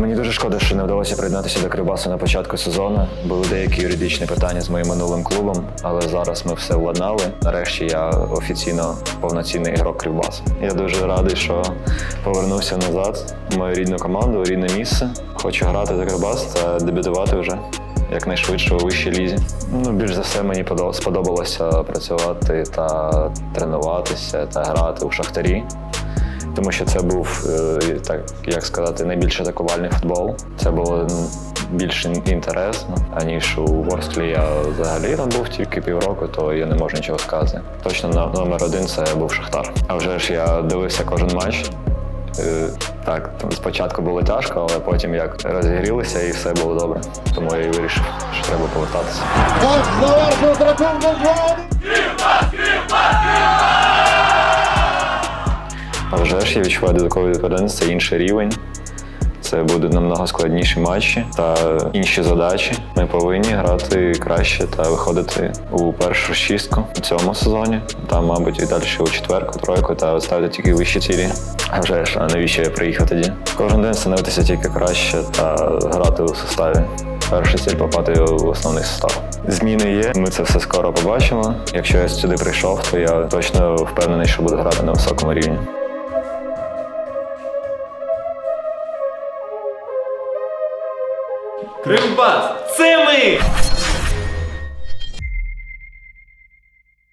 Дуже шкода, що не вдалося приєднатися до Кривбасу на початку сезону. Були деякі юридичні питання з моїм минулим клубом, але зараз ми все владнали. Нарешті я офіційно повноцінний ігрок Кривбасу. Я дуже радий, що повернувся назад в мою рідну команду, рідне місце. Хочу грати за Кривбас та дебютувати вже якнайшвидше у вищій лізі. Ну, більш за все мені сподобалося працювати та тренуватися та грати у шахтарі. Тому що це був, е, так як сказати, найбільш атакувальний футбол. Це було більш інтересно, аніж у Ворсклі я взагалі там був тільки півроку, то я не можу нічого сказати. Точно на- номер один це був Шахтар. А вже ж я дивився кожен матч. Е, Так, спочатку було тяжко, але потім як розігрілися і все було добре. Тому я і вирішив, що треба повертатися. Вже ж я відчуваю додаткову відповідальність, це інший рівень. Це будуть намного складніші матчі та інші задачі. Ми повинні грати краще та виходити у першу шістку у цьому сезоні. Там, мабуть, і далі у четверку, тройку та ставити тільки вищі цілі. А вже ж, а навіщо я приїхав тоді? Кожен день становитися тільки краще та грати у составі. Перша ціль попати в основний состав. Зміни є. Ми це все скоро побачимо. Якщо я сюди прийшов, то я точно впевнений, що буду грати на високому рівні. Кривбас! Це ми!